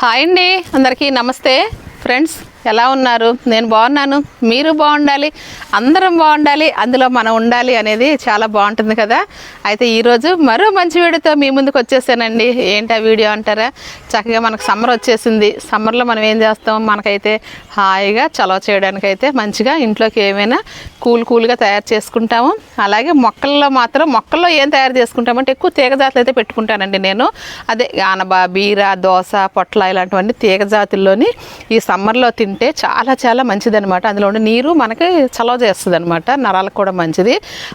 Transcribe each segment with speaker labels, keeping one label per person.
Speaker 1: Hi అండి అందరికీ నమస్తే. ఫ్రెండ్స్ ఎలా ఉన్నారు? నేను బాగున్నాను. మీరు బాగుండాలి. అందరం బాగుండాలి. అందులో మనం ఉండాలి అనేది చాలా బాగుంటుంది కదా. అయితే ఈరోజు మరో మంచి వీడియోతో మీ ముందుకు వచ్చేసానండి. ఏంటి ఆ వీడియో అంటారా? చక్కగా మనకు సమ్మర్ వచ్చేసింది. సమ్మర్లో మనం ఏం చేస్తాం? మనకైతే హాయిగా చలవ చేయడానికైతే మంచిగా ఇంట్లోకి ఏమైనా కూల్ కూల్గా తయారు చేసుకుంటాము. అలాగే మొక్కల్లో మాత్రం మొక్కల్లో ఏం తయారు చేసుకుంటామంటే ఎక్కువ తీగ జాతులు అయితే పెట్టుకుంటానండి నేను. అదే ఆనబ బీర దోస పొట్ల ఇలాంటివన్నీ తీగ జాతుల్లోని ఈ సమ్మర్లో తింటే చాలా చాలా మంచిదనమాట అందులో ఉండే నీరు మనకి చలవ చేస్తుంది అనమాట నరాలకు కూడా మంచిది.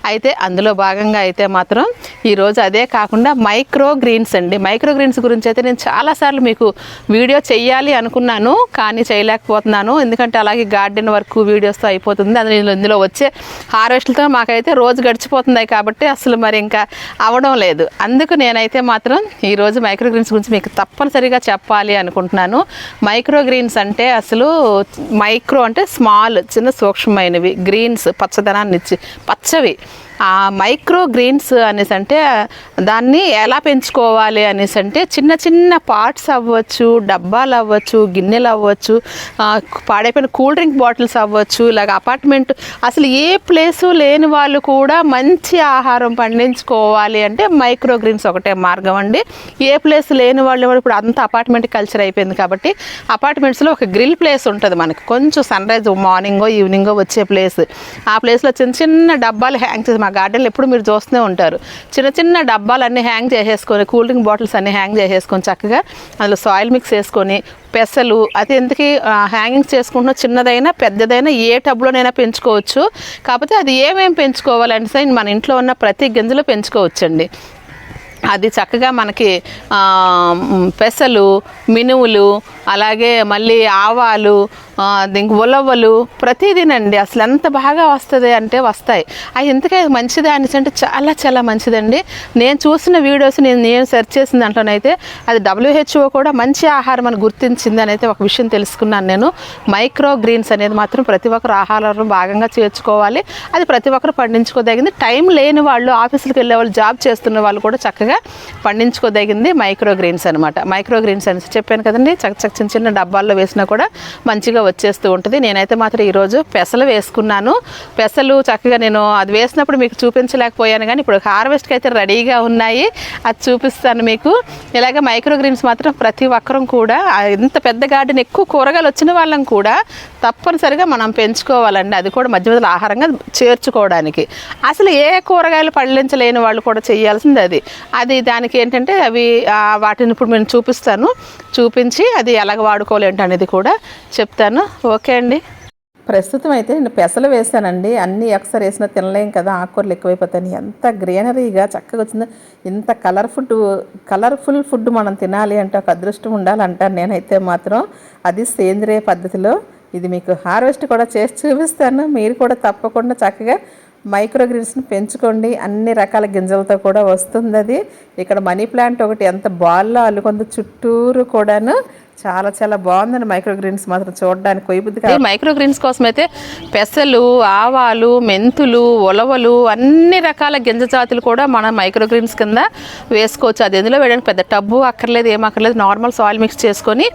Speaker 1: అయితే అందులో భాగంగా అయితే మాత్రం ఈరోజు అదే కాకుండా మైక్రో గ్రీన్స్ అండి. మైక్రో గ్రీన్స్ గురించి అయితే నేను చాలాసార్లు మీకు వీడియో చేయాలి అనుకున్నాను కానీ చేయలేకపోతున్నాను. ఎందుకంటే అలాగే గార్డెన్ వర్క్ వీడియోస్తో అయిపోతుంది. అందులో ఇందులో వచ్చే హార్వెస్ట్లతో మాకైతే రోజు గడిచిపోతున్నాయి కాబట్టి అసలు మరి ఇంకా అవడం లేదు. అందుకు నేనైతే మాత్రం ఈరోజు మైక్రో గ్రీన్స్ గురించి మీకు తప్పనిసరిగా చెప్పాలి అనుకుంటున్నాను. మైక్రో గ్రీన్స్ అంటే అసలు మైక్రో అంటే స్మాల్ చిన్న సూక్ష్మమైనవి. గ్రీన్స్ పచ్చదనాన్ని ఇచ్చి పచ్చవి. ఆ మైక్రో గ్రీన్స్ అనేసి అంటే దాన్ని ఎలా పెంచుకోవాలి అనేసి అంటే చిన్న చిన్న పార్ట్స్ అవ్వచ్చు డబ్బాలు అవ్వచ్చు గిన్నెలు అవ్వచ్చు పాడైపోయిన కూల్ డ్రింక్ బాటిల్స్ అవ్వచ్చు ఇలాగ అపార్ట్మెంట్ అసలు ఏ ప్లేసు లేని వాళ్ళు కూడా మంచి ఆహారం పండించుకోవాలి అంటే మైక్రో గ్రీన్స్ ఒకటే మార్గం అండి. ఏ ప్లేస్ లేని వాళ్ళు కూడా ఇప్పుడు అంత అపార్ట్మెంట్ కల్చర్ అయిపోయింది కాబట్టి అపార్ట్మెంట్స్లో ఒక గ్రిల్ ప్లేస్ ఉంటుంది మనకి. కొంచెం సన్ రైజ్ మార్నింగో ఈవినింగో వచ్చే ప్లేస్. ఆ ప్లేస్లో చిన్న చిన్న డబ్బాలు హ్యాంగ్ చేసి మా గార్డెన్లు ఎప్పుడు మీరు చూస్తూనే ఉంటారు. చిన్న చిన్న డబ్బాలు అన్నీ హ్యాంగ్ చేసేసుకొని కూల్ డ్రింక్ బాటిల్స్ అన్నీ హ్యాంగ్ చేసేసుకొని చక్కగా అందులో సాయిల్ మిక్స్ వేసుకొని పెసలు అది ఎందుకు హ్యాంగింగ్స్ చేసుకుంటున్న చిన్నదైనా పెద్దదైనా ఏ టబ్లోనైనా పెంచుకోవచ్చు. కాకపోతే అది ఏమేమి పెంచుకోవాలంటే మన ఇంట్లో ఉన్న ప్రతి గింజలో పెంచుకోవచ్చండి. అది చక్కగా మనకి పెసలు మినువులు అలాగే మళ్ళీ ఆవాలు దీనికి ఉలవలు ప్రతిదీనండి. అసలు ఎంత బాగా వస్తుంది అంటే వస్తాయి. అవి ఎందుకే మంచిది అనేసి అంటే చాలా చాలా మంచిదండి. నేను చూసిన వీడియోస్ నేను నేను సెర్చ్ చేసిన దాంట్లోనైతే అది డబ్ల్యూహెచ్ఓ కూడా మంచి ఆహారం అని గుర్తించింది అని అయితే ఒక విషయం తెలుసుకున్నాను నేను. మైక్రో గ్రీన్స్ అనేది మాత్రం ప్రతి ఒక్కరు ఆహారంలో భాగంగా చేర్చుకోవాలి. అది ప్రతి ఒక్కరు పండించుకోదగింది. టైం లేని వాళ్ళు ఆఫీసులకు వెళ్ళే వాళ్ళు జాబ్ చేస్తున్న వాళ్ళు కూడా చక్కగా పండించుకోదగింది మైక్రో గ్రీన్స్ అనమాట మైక్రో గ్రీన్స్ అని చెప్పాను కదండి చక్క చక్క చిన్న చిన్న డబ్బాల్లో వేసినా కూడా మంచిగా వచ్చేస్తూ ఉంటుంది. నేనైతే మాత్రం ఈరోజు పెసలు వేసుకున్నాను. పెసలు చక్కగా నేను అది వేసినప్పుడు మీకు చూపించలేకపోయాను కానీ ఇప్పుడు హార్వెస్ట్కి అయితే రెడీగా ఉన్నాయి. అది చూపిస్తాను మీకు. ఇలాగే మైక్రో గ్రీన్స్ మాత్రం ప్రతి ఒక్కరం కూడా ఇంత పెద్ద గార్డెన్ ఎక్కువ కూరగాయలు వచ్చిన వాళ్ళం కూడా తప్పనిసరిగా మనం పెంచుకోవాలండి. అది కూడా మధ్య మధ్యలో ఆహారంగా చేర్చుకోవడానికి. అసలు ఏ కూరగాయలు పండించలేని వాళ్ళు కూడా చేయాల్సింది అది. అది దానికి ఏంటంటే అవి వాటిని ఇప్పుడు నేను చూపిస్తాను. చూపించి అది ఎలాగ వాడుకోవాలి అనేది కూడా చెప్తాను. ఓకే అండి. ప్రస్తుతం అయితే నేను పెసలు వేసానండి అన్నీ ఒకసారి వేసినా తినలేం కదా ఆకుకూరలు ఎక్కువైపోతాయి ఎంత గ్రీనరీగా చక్కగా వచ్చిందో ఇంత కలర్ ఫుడ్ కలర్ఫుల్ ఫుడ్ మనం తినాలి అంటే ఒక అదృష్టం ఉండాలంటాను నేనైతే మాత్రం. అది సేంద్రియ పద్ధతిలో ఇది మీకు హార్వెస్ట్ కూడా చేసి చూపిస్తాను. మీరు కూడా తప్పకుండా చక్కగా మైక్రోగ్రీన్స్ని పెంచుకోండి. అన్ని రకాల గింజలతో కూడా వస్తుంది అది ఇక్కడ మనీ ప్లాంట్ ఒకటి ఎంత బాల్లో అల్లుకుంది చుట్టూరు కూడాను చాలా చాలా బాగుందండి మైక్రో గ్రీన్స్ మాత్రం చూడడానికి. కొయ్యబుద్ది మైక్రో గ్రీన్స్ కోసం అయితే పెసలు ఆవాలు మెంతులు ఉలవలు అన్ని రకాల గింజ జాతులు కూడా మన మైక్రో గ్రీన్స్ కింద వేసుకోవచ్చు. అది ఎందులో వేయడానికి పెద్ద టబ్బు అక్కర్లేదు ఏం అక్కర్లేదు. నార్మల్ సాయిల్ మిక్స్ చేసుకొని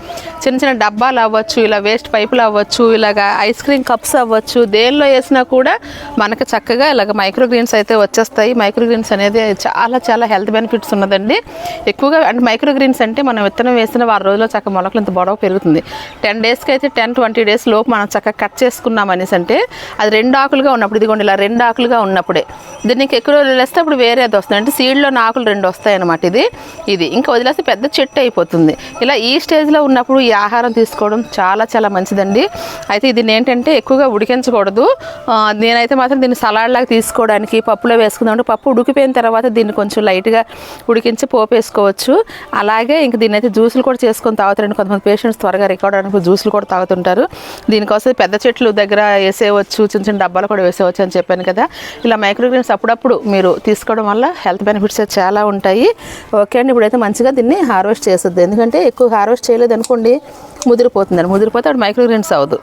Speaker 1: చిన్న చిన్న డబ్బాలు అవ్వచ్చు ఇలా వేస్ట్ పైపులు అవ్వచ్చు ఇలాగ ఐస్ క్రీమ్ కప్స్ అవ్వచ్చు దేనిలో వేసినా కూడా మనకి చక్కగా ఇలాగ మైక్రో గ్రీన్స్ అయితే వచ్చేస్తాయి. మైక్రో గ్రీన్స్ అనేది చాలా చాలా హెల్త్ బెనిఫిట్స్ ఉన్నదండి. ఎక్కువగా అంటే మైక్రో గ్రీన్స్ అంటే మనం విత్తనం వేసిన వారం రోజుల్లో చక్కగా మొలకలు ఇంత పొడవు పెరుగుతుంది. టెన్ డేస్కి అయితే టెన్ ట్వంటీ డేస్ లోపు మనం చక్కగా కట్ చేసుకున్నాం అనేసి అంటే అది రెండు ఆకులుగా ఉన్నప్పుడు ఇదిగోండి ఇలా రెండు ఆకులుగా ఉన్నప్పుడే. దీనికి ఎక్కువ రోజులు వదిలేస్తే అప్పుడు వేరే అది వస్తుంది. అంటే సీడ్లో ఆకులు రెండు వస్తాయన్నమాట ఇది. ఇది. ఇంకా వదిలేస్తే పెద్ద చెట్టు అయిపోతుంది. ఇలా ఈ స్టేజ్లో ఉన్నప్పుడు ఈ ఆహారం తీసుకోవడం చాలా చాలా మంచిదండి. అయితే ఇది ఏంటంటే ఎక్కువగా ఉడికించకూడదు. నేనైతే మాత్రం దీన్ని సలాడ్లాగా తీసుకోవడానికి పప్పులో వేసుకుందాం పప్పు ఉడికిపోయిన తర్వాత దీన్ని కొంచెం లైట్గా ఉడికించి పోపు వేసుకోవచ్చు అలాగే ఇంక దీన్ని అయితే జ్యూసులు కూడా చేసుకొని తాగుతారండి కొంతమంది పేషెంట్స్ త్వరగా రికార్డ్ అవడానికి జ్యూస్లు కూడా తాగుతుంటారు. దీనికోసం పెద్ద చెట్లు దగ్గర వేసేయవచ్చు చిన్న చిన్న డబ్బాలు కూడా వేసేయవచ్చు అని చెప్పాను కదా. ఇలా మైక్రోగ్రీన్స్ అప్పుడప్పుడు మీరు తీసుకోవడం వల్ల హెల్త్ బెనిఫిట్స్ అయితే చాలా ఉంటాయి. ఓకే అండి ఇప్పుడైతే మంచిగా దీన్ని హార్వెస్ట్ చేస్తుంది. ఎందుకంటే ఎక్కువ హార్వెస్ట్ చేయలేదు అనుకోండి ముదిరిపోతుందండి. ముదిరిపోతే అప్పుడు మైక్రోగ్రీన్స్ అవ్వదు.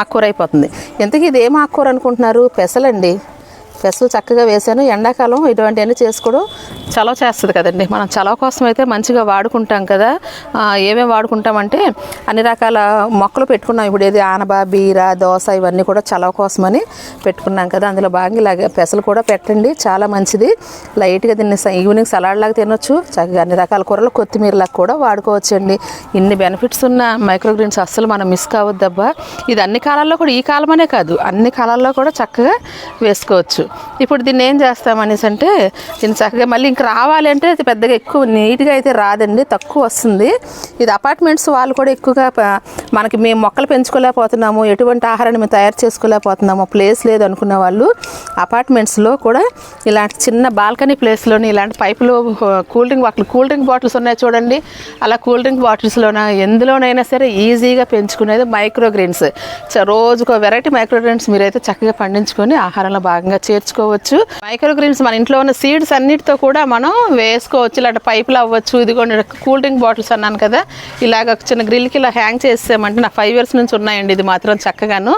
Speaker 1: ఆకుకూర అయిపోతుంది. ఇంతకీ ఇది ఏం ఆకుకూర అనుకుంటున్నారు? పెసలండి. పెసలు చక్కగా వేసాను. ఎండాకాలం ఇటువంటివన్నీ చేసుకోవడం చలవ చేస్తుంది కదండి. మనం చలవ కోసం అయితే మంచిగా వాడుకుంటాం కదా. ఏమేమి వాడుకుంటామంటే అన్ని రకాల మొక్కలు పెట్టుకున్నాం. ఇప్పుడు ఏది ఆనబ బీర దోస ఇవన్నీ కూడా చలవ కోసమని పెట్టుకున్నాం కదా. అందులో బాగా ఇలాగ పెసలు కూడా పెట్టండి. చాలా మంచిది. లైట్గా దీన్ని ఈవినింగ్ సలాడ్ లాగా తినొచ్చు. చక్కగా అన్ని రకాల కూరలు కొత్తిమీరలాగా కూడా వాడుకోవచ్చండి. ఇన్ని బెనిఫిట్స్ ఉన్న మైక్రోగ్రీన్స్ అస్సలు మనం మిస్ కావద్దబ్బా. ఇది అన్ని కాలాల్లో కూడా ఈ కాలమనే కాదు. అన్ని కాలాల్లో కూడా చక్కగా వేసుకోవచ్చు. ఇప్పుడు దీన్ని ఏం చేస్తామనేసి అంటే దీన్ని చక్కగా మళ్ళీ ఇంక రావాలి అంటే అది పెద్దగా ఎక్కువ నీట్గా అయితే రాదండి తక్కువ వస్తుంది. ఇది అపార్ట్మెంట్స్ వాళ్ళు కూడా ఎక్కువగా మనకి మేము మొక్కలు పెంచుకోలేకపోతున్నాము ఎటువంటి ఆహారాన్ని మేము తయారు చేసుకోలేకపోతున్నాము ప్లేస్ లేదు అనుకున్న వాళ్ళు అపార్ట్మెంట్స్లో కూడా ఇలాంటి చిన్న బాల్కనీ ప్లేస్లోని ఇలాంటి పైపులు cool drink bottle cool drink bottles ఉన్నాయి చూడండి. అలా కూల్ డ్రింక్ బాటిల్స్లోన ఎందులోనైనా సరే ఈజీగా పెంచుకునేది మైక్రోగ్రీన్స్. రోజుకో వెరైటీ మైక్రోగ్రీన్స్ మీరైతే చక్కగా పండించుకొని ఆహారంలో భాగంగా చేర్చుకోవచ్చు మైక్రో గ్రీన్స్ మన ఇంట్లో ఉన్న సీడ్స్ అన్నిటితో కూడా మనం వేసుకోవచ్చు. ఇలాంటి పైపులు అవ్వచ్చు. ఇదిగోండి కూల్ డ్రింక్ బాటిల్స్ అన్నాను కదా. ఇలాగ చిన్న గ్రిల్కి ఇలా హ్యాంగ్ చేసామంటే నా ఫైవ్ ఇయర్స్ నుంచి ఉన్నాయండి ఇది మాత్రం చక్కగాను.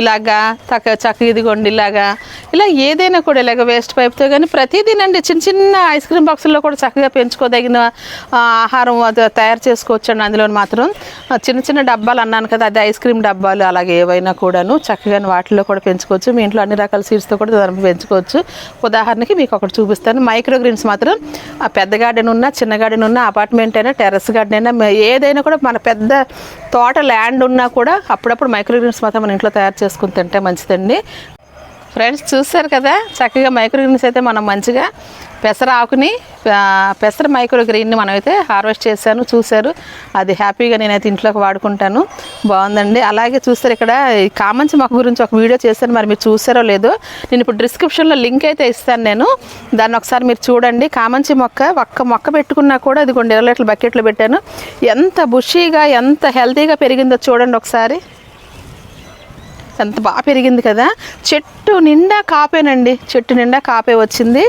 Speaker 1: ఇలాగా చక్క చక్క ఇదిగోండి ఇలాగా. ఇలా ఏదైనా కూడా ఇలాగ వేస్ట్ పైప్తో కానీ ప్రతిదీనండి చిన్న చిన్న ఐస్ క్రీమ్ బాక్సుల్లో కూడా చక్కగా పెంచుకోదగిన ఆహారం అది తయారు చేసుకోవచ్చు అండి అందులో మాత్రం. చిన్న చిన్న డబ్బాలు అన్నాను కదా అది ఐస్ క్రీమ్ డబ్బాలు అలాగే ఏవైనా కూడాను చక్కగా వాటిల్లో కూడా పెంచుకోవచ్చు. మీ ఇంట్లో అన్ని రకాల సీడ్స్తో కూడా పెంచుకోవచ్చు. ఉదాహరణకి మీకు ఒకటి చూపిస్తాను. మైక్రోగ్రీన్స్ మాత్రం ఆ పెద్ద గార్డెన్ ఉన్నా చిన్న గార్డెన్ ఉన్నా అపార్ట్మెంట్ అయినా టెర్రస్ గార్డెన్ అయినా ఏదైనా కూడా మన పెద్ద తోట ల్యాండ్ ఉన్నా కూడా అప్పుడప్పుడు మైక్రోగ్రీన్స్ మాత్రం మన ఇంట్లో తయారు చేసుకుని తింటే మంచిదండి. ఫ్రెండ్స్ చూస్తారు కదా? చక్కగా మైక్రోగ్రీన్స్ అయితే మనం మంచిగా పెసర ఆకుని పెసర మైక్రో గ్రీన్ని మనమైతే హార్వెస్ట్ చేశాను చూశారు. అది హ్యాపీగా నేనైతే ఇంట్లోకి వాడుకుంటాను. బాగుందండి. అలాగే చూస్తారు ఇక్కడ కామంచి మొక్క గురించి ఒక వీడియో చేశాను. మరి మీరు చూసారో లేదో నేను ఇప్పుడు డిస్క్రిప్షన్లో లింక్ అయితే ఇస్తాను నేను. దాన్ని ఒకసారి మీరు చూడండి. కామంచి మొక్క ఒక్క మొక్క పెట్టుకున్నా కూడా అది కొన్ని ఇరవై లీటర్ల బకెట్లో పెట్టాను. ఎంత బుషీగా ఎంత హెల్తీగా పెరిగిందో చూడండి ఒకసారి. ఎంత బాగా పెరిగింది కదా. చెట్టు నిండా కాపేనండి. చెట్టు నిండా కాపే వచ్చింది.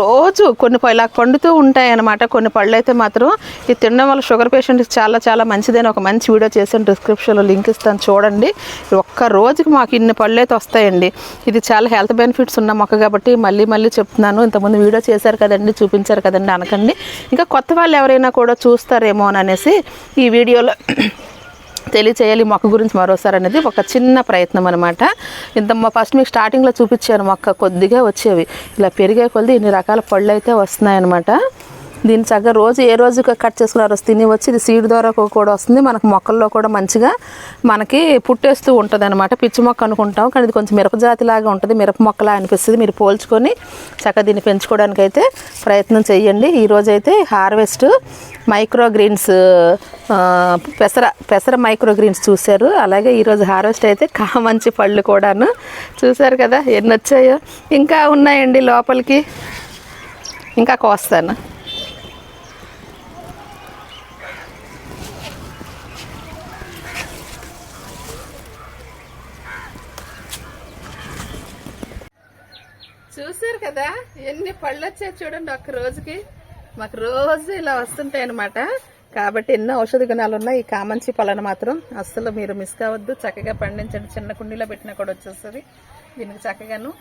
Speaker 1: రోజు కొన్ని ఇలా పండుతూ ఉంటాయి అన్నమాట కొన్ని పళ్ళు అయితే మాత్రం ఇది తినడం వల్ల షుగర్ పేషెంట్కి చాలా చాలా మంచిదని ఒక మంచి వీడియో చేసాను డిస్క్రిప్షన్లో లింక్ ఇస్తాను చూడండి. ఒక్క రోజుకి మాకు ఇన్ని పళ్ళు అయితే వస్తాయండి. ఇది చాలా హెల్త్ బెనిఫిట్స్ ఉన్న మొక్క కాబట్టి మళ్ళీ మళ్ళీ చెప్తున్నాను. ఇంతకుముందు వీడియో చేశారు కదండి చూపించారు కదండి అనకండి. ఇంకా కొత్త వాళ్ళు ఎవరైనా కూడా చూస్తారేమో అని అనేసి ఈ వీడియోలో తెలియచేయాలి మొక్క గురించి మరోసారి అనేది ఒక చిన్న ప్రయత్నం అనమాట ఇంత ఫస్ట్ మీకు స్టార్టింగ్లో చూపించాను మొక్క కొద్దిగా వచ్చేవి. ఇలా పెరిగే కొద్ది ఇన్ని రకాల పళ్ళు అయితే వస్తున్నాయన్నమాట. దీన్ని చక్కగా రోజు ఏ రోజు కట్ చేసుకున్న రోజు తిని వచ్చి ఇది సీడ్ ద్వారా కూడా వస్తుంది. మనకు మొక్కల్లో కూడా మంచిగా మనకి పుట్టేస్తూ ఉంటుంది అనమాట పిచ్చి మొక్క అనుకుంటాం. కానీ ఇది కొంచెం మిరప లాగా ఉంటుంది. మిరప మొక్కలా అనిపిస్తుంది. మీరు పోల్చుకొని చక్కగా దీన్ని పెంచుకోవడానికి అయితే ప్రయత్నం చేయండి ఈరోజు అయితే హార్వెస్ట్ మైక్రో గ్రీన్స్ పెసర పెసర మైక్రో గ్రీన్స్ చూశారు. అలాగే ఈరోజు హార్వెస్ట్ అయితే కామంచి పళ్ళు కూడాను చూశారు కదా. ఎన్ని వచ్చాయో. ఇంకా ఉన్నాయండి లోపలికి. ఇంకా కోస్తాను. చూసారు కదా? ఎన్ని పళ్ళు వచ్చాయి చూడండి ఒక్క రోజుకి. మాకు రోజు ఇలా వస్తుంటాయి అనమాట కాబట్టి ఎన్నో ఔషధ గుణాలు ఉన్నాయి. ఈ కామంచి పళ్ళను మాత్రం అస్సలు మీరు మిస్ కావద్దు. చక్కగా పండించండి. చిన్న కుండీలో పెట్టినా కూడా వచ్చేస్తుంది. దీనికి చక్కగాను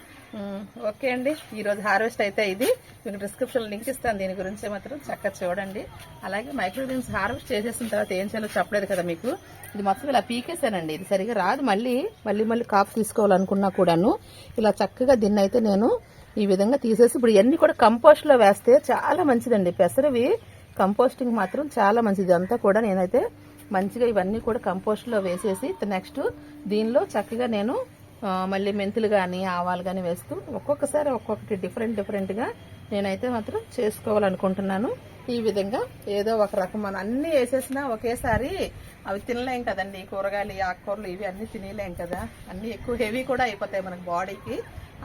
Speaker 1: ఓకే అండి. ఈరోజు హార్వెస్ట్ అయితే ఇది. మీకు డిస్క్రిప్షన్ లింక్ ఇస్తాను. దీని గురించి మాత్రం చక్కగా చూడండి. అలాగే మైక్రోగ్రీన్స్ హార్వెస్ట్ చేసేసిన తర్వాత ఏం చేయాలో చెప్పలేదు కదా మీకు. ఇది మొత్తం ఇలా పీకేసానండి ఇది సరిగా రాదు. మళ్ళీ మళ్ళీ మళ్ళీ కాపు తీసుకోవాలనుకున్నా కూడాను ఇలా చక్కగా దీన్ని అయితే నేను ఈ విధంగా తీసేసి ఇప్పుడు ఇవన్నీ కూడా కంపోస్ట్లో వేస్తే చాలా మంచిదండి. పెసరవి కంపోస్టింగ్ మాత్రం చాలా మంచిది. అంతా కూడా నేనైతే మంచిగా ఇవన్నీ కూడా కంపోస్ట్లో వేసేసి నెక్స్ట్ దీనిలో చక్కగా నేను మళ్ళీ మెంతులు కానీ ఆవాలు కానీ వేస్తూ ఒక్కొక్కసారి ఒక్కొక్కటి డిఫరెంట్ డిఫరెంట్గా నేనైతే మాత్రం చేసుకోవాలనుకుంటున్నాను. ఈ విధంగా ఏదో ఒక రకం మనం అన్నీ వేసేసినా ఒకేసారి అవి తినలేం కదండి. కూరగాయలు ఆకుకూరలు ఇవి అన్నీ తినలేం కదా. అన్నీ ఎక్కువ హెవీ కూడా అయిపోతాయి మనకు బాడీకి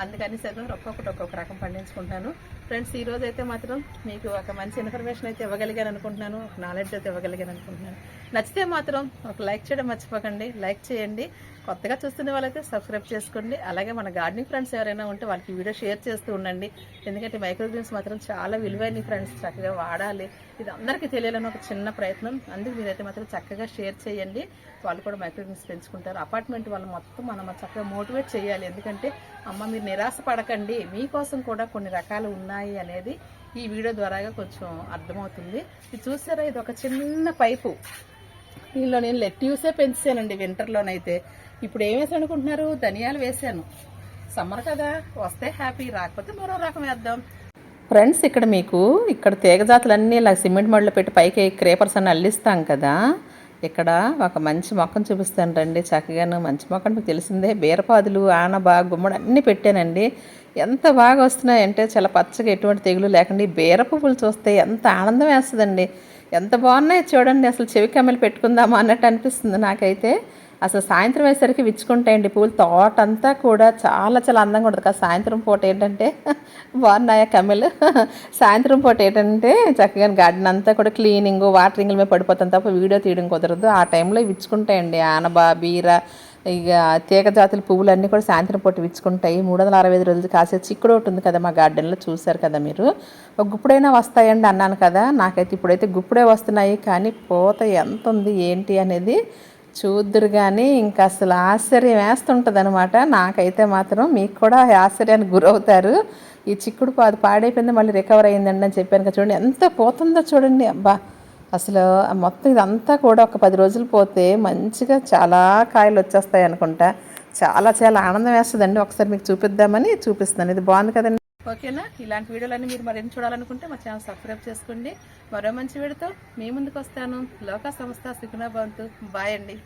Speaker 1: అందుకని సరే ఒక్కొక్కటి ఒక్కొక్క రకం పండించుకుంటాను. ఫ్రెండ్స్ ఈ రోజు అయితే మాత్రం మీకు ఒక మంచి ఇన్ఫర్మేషన్ అయితే ఇవ్వగలిగాను అనుకుంటున్నాను. ఒక నాలెడ్జ్ అయితే ఇవ్వగలిగాను అనుకుంటున్నాను. నచ్చితే మాత్రం ఒక లైక్ చేయడం మర్చిపోకండి. లైక్ చేయండి. కొత్తగా చూస్తున్న వాళ్ళైతే సబ్స్క్రైబ్ చేసుకోండి. అలాగే మన గార్డెనింగ్ ఫ్రెండ్స్ ఎవరైనా ఉంటే వాళ్ళకి వీడియో షేర్ చేస్తూ ఉండండి. ఎందుకంటే మైక్రోగ్రీన్స్ మాత్రం చాలా విలువైన ఫ్రెండ్స్ చక్కగా వాడాలి. ఇది అందరికీ తెలియాలని ఒక చిన్న ప్రయత్నం. అందుకు మీరైతే మాత్రం చక్కగా షేర్ చేయండి. వాళ్ళు కూడా మైక్రోగ్రీన్స్ పెంచుకుంటారు. అపార్ట్మెంట్ వాళ్ళు మొత్తం మనం చక్కగా మోటివేట్ చేయాలి. ఎందుకంటే అమ్మ మీరు నిరాశ పడకండి. మీకోసం కూడా కొన్ని రకాలు ఉన్నాయి. అనేది ఈ వీడియో ద్వారాగా కొంచెం అర్థమవుతుంది. ఇది చూసారా? ఇది ఒక చిన్న పైపు. దీనిలో నేను లెట్యూసే పెంచానండి వింటర్లోనైతే. ఇప్పుడు ఏం వేసాను అనుకుంటున్నారు? ధనియాలు వేసాను సమ్మర్ కదా వస్తే హ్యాపీ రాకపోతే మరో రకం వేద్దాం. ఫ్రెండ్స్ ఇక్కడ మీకు ఇక్కడ తీగజాతులన్నీ ఇలా సిమెంట్ మడిలో పెట్టి పైకి క్రేపర్స్ అని అల్లిస్తాం కదా. ఇక్కడ ఒక మంచి మొక్కను చూపిస్తాను రండి. చక్కగాను మంచి మొక్కను మీకు తెలిసిందే. బీరపాదులు ఆనబా గుమ్మడి అన్నీ పెట్టానండి. ఎంత బాగా వస్తున్నాయంటే చాలా పచ్చగా ఎటువంటి తెగులు లేకుండా ఈ బీర పువ్వులు చూస్తే ఎంత ఆనందం వేస్తుందండి. ఎంత బాగున్నాయి చూడండి అసలు చెవి కమ్మలు పెట్టుకుందామా అన్నట్టు అనిపిస్తుంది నాకైతే. అసలు సాయంత్రం అయ్యేసరికి విచ్చుకుంటాయండి పూలు. తోట అంతా కూడా చాలా చాలా అందంగా ఉంటుంది. కదా సాయంత్రం పూట ఏంటంటే బాగున్నాయా కమ్మెలు? సాయంత్రం పూట ఏంటంటే చక్కగా గార్డెన్ అంతా కూడా క్లీనింగ్ వాటరింగ్ మీద పడిపోతాం తప్ప వీడియో తీయడం కుదరదు. ఆ టైంలో విచ్చుకుంటాయండి. ఆనబా బీర ఇక తీగ జాతుల పువ్వులన్నీ కూడా సాయంత్రం పూట విచ్చుకుంటాయి. మూడు వందల అరవై ఐదు రోజులు కాసే చిక్కుడు ఒకటి ఉంది కదా మా గార్డెన్లో చూశారు కదా మీరు. ఒక గుప్పుడైనా వస్తాయండి అన్నాను కదా. నాకైతే ఇప్పుడైతే గుప్పుడే వస్తున్నాయి. కానీ పూత ఎంత ఉంది ఏంటి అనేది చూద్దురు కానీ ఇంకా అసలు ఆశ్చర్యం వేస్తుంటుంది అనమాట నాకైతే మాత్రం మీకు కూడా ఆశ్చర్యానికి గురవుతారు. ఈ చిక్కుడు పాదు పాడైపోయింది మళ్ళీ రికవర్ అయిందండి అని చెప్పాను కదా చూడండి. ఎంత పోతుందో చూడండి. అబ్బా! అసలు మొత్తం ఇదంతా కూడా ఒక పది రోజులు పోతే మంచిగా చాలా కాయలు వచ్చేస్తాయి అనుకుంటా. చాలా చాలా ఆనందం వేస్తుందండి. ఒకసారి మీకు చూపిద్దామని చూపిస్తాను ఇది బాగుంది కదండి. ఓకేనా? ఇలాంటి వీడియోలన్నీ మీరు మరిన్ని చూడాలనుకుంటే మా ఛానల్ సబ్స్క్రైబ్ చేసుకోండి. మరో మంచి వీడియోతో మీ ముందుకు వస్తాను. లోక సంస్థ సుఖనా భవంతు. బాయ్ అండి.